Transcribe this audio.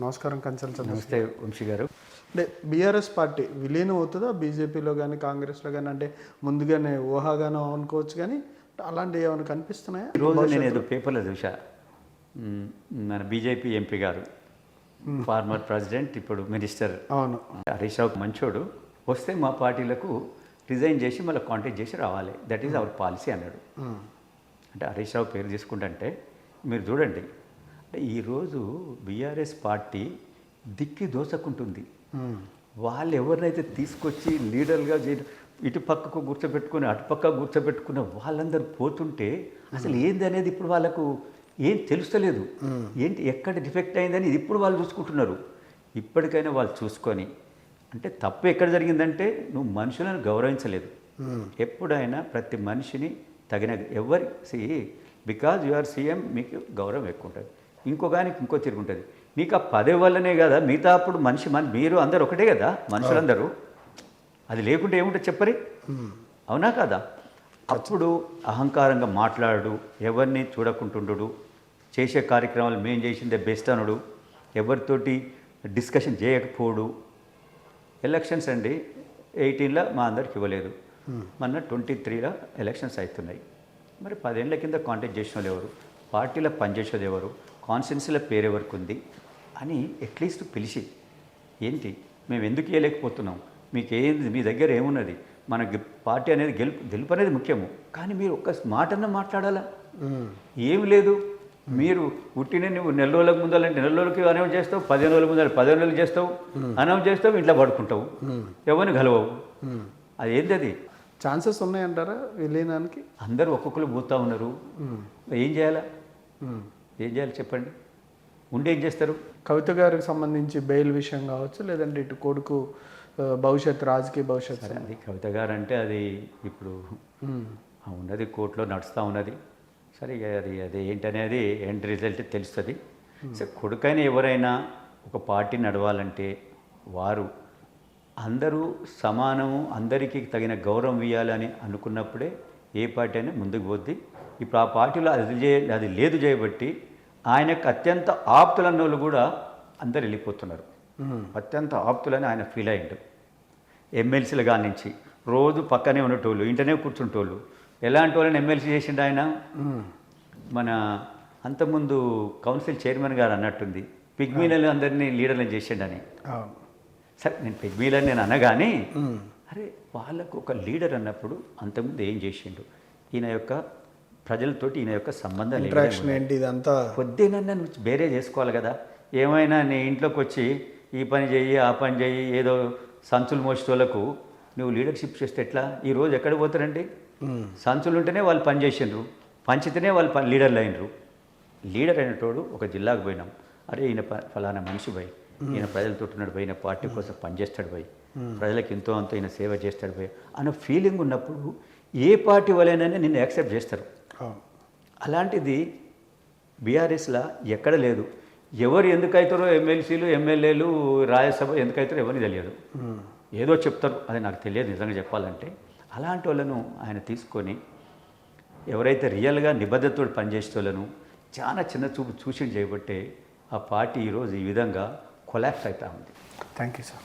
నమస్కారం కంచల్ నమస్తే వంశీ గారు. అంటే బీఆర్ఎస్ పార్టీ విలీనం అవుతుందా? బీజేపీలో కానీ కాంగ్రెస్లో కానీ అంటే ముందుగానే ఊహాగానం అనుకోవచ్చు కానీ అలాంటివి ఏమైనా కనిపిస్తున్నాయా? ఈరోజు నేను ఏదో పేపర్లో చూసా మన బీజేపీ ఎంపీ గారు ఫార్మర్ ప్రెసిడెంట్ ఇప్పుడు మినిస్టర్ అవును. హరీష్ రావు మంచోడు. వస్తే మా పార్టీలకు రిజైన్ చేసి మళ్ళీ కాంటాక్ట్ చేసి రావాలి. దట్ ఈజ్ అవర్ పాలసీ అన్నాడు. అంటే హరీష్ రావు పేరు తీసుకుంటే మీరు చూడండి అంటే ఈరోజు బీఆర్ఎస్ పార్టీ దిక్కి దోసకుంటుంది. వాళ్ళు ఎవరినైతే తీసుకొచ్చి లీడర్గా చేయడం ఇటు పక్కకు కూర్చోబెట్టుకుని అటు పక్క కూర్చోబెట్టుకున్న వాళ్ళందరూ పోతుంటే అసలు ఏంది అనేది ఇప్పుడు వాళ్ళకు ఏం తెలుస్తలేదు. ఏంటి ఎక్కడ డిఫెక్ట్ అయిందని ఇది ఇప్పుడు వాళ్ళు చూసుకుంటున్నారు. ఇప్పటికైనా వాళ్ళు చూసుకొని అంటే తప్పు ఎక్కడ జరిగిందంటే నువ్వు మనుషులను గౌరవించలేదు. ఎప్పుడైనా ప్రతి మనిషిని తగిన ఎవరి see because you are CM మీకు గౌరవం ఎక్కువ ఉంటుంది. ఇంకొకనికి ఇంకో తిరిగి ఉంటుంది. నీకు ఆ పదవి వల్లనే కదా మిగతా అప్పుడు మనిషి మన మీరు అందరు ఒకటే కదా మనుషులందరూ. అది లేకుంటే ఏముంటుంది చెప్పరి? అవునా కదా? అప్పుడు అహంకారంగా మాట్లాడు ఎవరిని చూడకుంటుండు చేసే కార్యక్రమాలు మేం చేసిందే బెస్ట్ అనుడు ఎవరితోటి డిస్కషన్ చేయకపోడు. ఎలక్షన్స్ అండి ఎయిటీన్లో మా అందరికి ఇవ్వలేదు. మొన్న ట్వంటీ త్రీలో ఎలక్షన్స్ అవుతున్నాయి మరి పదేళ్ళ కింద కాంటాక్ట్ చేసిన వాళ్ళు ఎవరు? పార్టీలో పనిచేసేది ఎవరు? కాన్స్టిట్యున్సీలో పేరు ఎవరికి ఉంది అని అట్లీస్ట్ పిలిచి ఏంటి? మేము ఎందుకు ఇవ్వలేకపోతున్నాం మీకు ఏంది మీ దగ్గర ఏమున్నది? మనకి పార్టీ అనేది గెలుపు గెలుపు అనేది ముఖ్యము. కానీ మీరు ఒక్క మాటన్నా మాట్లాడాలా? ఏమి లేదు. మీరు పుట్టిన నువ్వు నెల రోజులకు ముందాలంటే నెల రోజులకి అనౌన్స్ చేస్తావు పదిహేను రోజుల ముందర పదిహేను రోజులు చేస్తావు అనౌన్స్ చేస్తావు ఇంట్లో పడుకుంటావు. ఎవరిని కలవవు? అది ఏంది అది ఛాన్సెస్ ఉన్నాయంటారా విలీనానికి? అందరూ ఒక్కొక్కరు పోతా ఉన్నారు. ఏం చేయాలా. ఏం చేయాలి చెప్పండి? ఉండి ఏం చేస్తారు? కవిత గారికి సంబంధించి బెయిల్ విషయం కావచ్చు లేదంటే ఇటు కొడుకు భవిష్యత్ రాజకీయ భవిష్యత్ అది కవిత గారు అంటే అది ఇప్పుడు ఉన్నది కోర్టులో నడుస్తూ ఉన్నది. సరే అది అది ఏంటనేది ఎండ్ రిజల్ట్ తెలుస్తుంది. సరే కొడుకైనా ఎవరైనా ఒక పార్టీ నడవాలంటే వారు అందరూ సమానము అందరికీ తగిన గౌరవం ఇవ్వాలని అనుకున్నప్పుడే ఏ పార్టీ అయినా ముందుకు పోద్ది ఇప్పుడు ఆ పార్టీలో అది చే అది లేదు చేయబట్టి ఆయనకు అత్యంత ఆప్తులన్న వాళ్ళు కూడా అందరు వెళ్ళిపోతున్నారు. అత్యంత ఆప్తులని ఆయన ఫీల్ అయ్యిండు ఎమ్మెల్సీలు కాడి నుంచి రోజు పక్కనే ఉండేటోళ్ళు ఇంటనే కూర్చుంటోళ్ళు ఎలాంటి వాళ్ళని ఎమ్మెల్సీ చేసిండు ఆయన. మన అంతకుముందు కౌన్సిల్ చైర్మన్ గారు అన్నట్టుంది పిగ్మీలను అందరినీ లీడర్లను చేసిండని సరే నేను పిగ్మీలని నేను అనగానే. అరే వాళ్ళకు ఒక లీడర్ అన్నప్పుడు అంతకుముందు ఏం చేసిండు? ఈయన యొక్క ప్రజలతోటి ఈయన యొక్క ఇంట్రాక్షన్ ఏంటి ఇదంతా? పొద్దునన్నా నువ్వు వేరే చేసుకోవాలి కదా. ఏమైనా నీ ఇంట్లోకి వచ్చి ఈ పని చెయ్యి ఆ పని చెయ్యి ఏదో సంచులు మోసేటోళ్ళకు నువ్వు లీడర్షిప్ చేస్తే ఎట్లా? ఈ రోజు ఎక్కడ పోతారండి. సంచులు ఉంటేనే వాళ్ళు పని చేసిండ్రు. పంచితేనే వాళ్ళు పని లీడర్లు అయినరు. లీడర్ అయినటోడు ఒక జిల్లాకు పోయినాం. అరే ఈయన ఫలానా మనిషి పోయి ఈయన ప్రజలతో ఉన్నాడు పోయి ఈయన పార్టీ కోసం పనిచేస్తాడు పోయి ప్రజలకు ఎంతో అంత ఈయన సేవ చేస్తాడు పోయి అన్న ఫీలింగ్ ఉన్నప్పుడు ఏ పార్టీ వాళ్ళైనా నిన్ను యాక్సెప్ట్ చేస్తారు. అలాంటిది బీఆర్ఎస్లా ఎక్కడ లేదు. ఎవరు ఎందుకైతారో ఎమ్మెల్సీలు ఎమ్మెల్యేలు రాజ్యసభ ఎందుకైతారో ఎవరిని తెలియదు. ఏదో చెప్తారు అది నాకు తెలియదు నిజంగా చెప్పాలంటే. అలాంటి వాళ్ళను ఆయన తీసుకొని ఎవరైతే రియల్గా నిబద్ధతతో పనిచేసే వాళ్ళను చాలా చిన్న చూపు చూసి చేయబట్టే ఆ పార్టీ ఈరోజు ఈ విధంగా కొలాప్స్ అవుతా ఉంది థ్యాంక్ యూ సార్